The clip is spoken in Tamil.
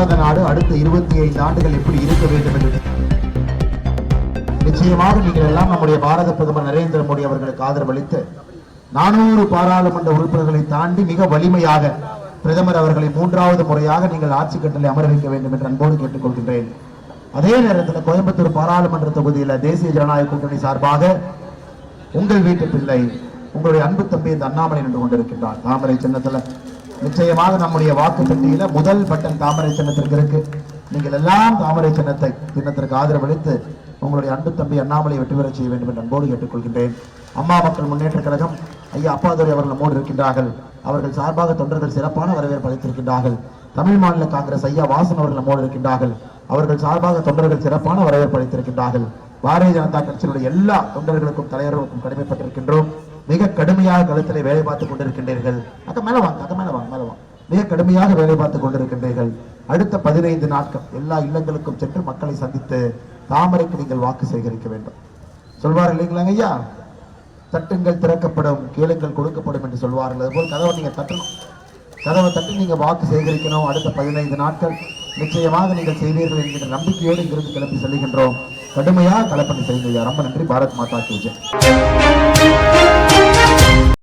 பாரத நாடு அடுத்த இருபத்தி ஐந்து ஆண்டுகள் எப்படி இருக்க வேண்டும் என்று நிச்சயமாக நீங்கள் எல்லாம் நம்முடைய பாரத பிரதமர் நரேந்திர மோடி அவர்களுக்கு ஆதரவளித்து நானூறு பாராளுமன்ற உறுப்பினர்களை தாண்டி மிக வலிமையாக பிரதமர் அவர்களை மூன்றாவது முறையாக நீங்கள் ஆட்சி கட்டளை அமர வைக்க வேண்டும் என்று அன்போடு கேட்டுக்கொள்கின்றேன். அதே நேரத்தில் கோயம்புத்தூர் பாராளுமன்ற தொகுதியில் தேசிய ஜனநாயக கூட்டணி சார்பாக உங்கள் வீட்டு பிள்ளை உங்களுடைய அன்பு தம்பி இந்த அண்ணாமலை நின்று கொண்டிருக்கின்றார். தாமரை சின்னத்தில் நிச்சயமாக நம்முடைய வாக்கு பெட்டியில முதல் பட்டன் தாமரை சின்னத்திற்கு இருக்கு. நீங்கள் எல்லாம் தாமரை சின்னத்தை சின்னத்திற்கு ஆதரவளித்து உங்களுடைய அன்பு தம்பி அண்ணாமலை வெற்றி பெற செய்ய வேண்டும் என்று அன்போடு கேட்டுக்கொள்கின்றேன். அம்மா மக்கள் முன்னேற்ற கழகம் ஐயா அப்பாதுரை அவர்கள் நம்மோடு இருக்கின்றார்கள். அவர்கள் சார்பாக தொண்டர்கள் சிறப்பான வரவேற்பு அளித்திருக்கின்றார்கள். தமிழ் மாநில காங்கிரஸ் ஐயா வாசன் அவர்கள் நம்மோடு இருக்கின்றார்கள். அவர்கள் சார்பாக தொண்டர்கள் சிறப்பான வரவேற்பு அளித்திருக்கின்றார்கள். பாரதிய ஜனதா கட்சியினுடைய எல்லா தொண்டர்களுக்கும் தலைவர்களுக்கும் கடமைப்பட்டிருக்கின்றோம். கடுமையாக களத்தில் வேலை பார்த்துக் கொண்டிருக்கின்றீர்கள். அக்க மேலே வாங்க அக்க மேலே வாங்க மேலே வாங்க. மிக கடுமையாக வேலை பார்த்துக் கொண்டிருக்கின்றீர்கள். அடுத்த பதினைந்து நாட்கள் எல்லா இல்லங்களுக்கும் சென்று மக்களை சந்தித்து தாமரைக்கு நீங்கள் வாக்கு சேகரிக்க வேண்டும். சொல்வார் இல்லைங்களாங்க ஐயா? தட்டுங்கள் திறக்கப்படும் கேளுங்கள் கொடுக்கப்படும் என்று சொல்வார்கள் அதுபோல் கதவை நீங்க தட்டணும். கதவை தட்டி நீங்க வாக்கு சேகரிக்கணும். அடுத்த பதினைந்து நாட்கள் நிச்சயமாக நீங்கள் செய்வீர்கள் என்கிற நம்பிக்கையோடு இங்கிருந்து கிளம்பி செல்கின்றோம் கடுமையாக கலப்பணி செய்யுங்க ரொம்ப நன்றி. பாரத் மாதா கேஜன்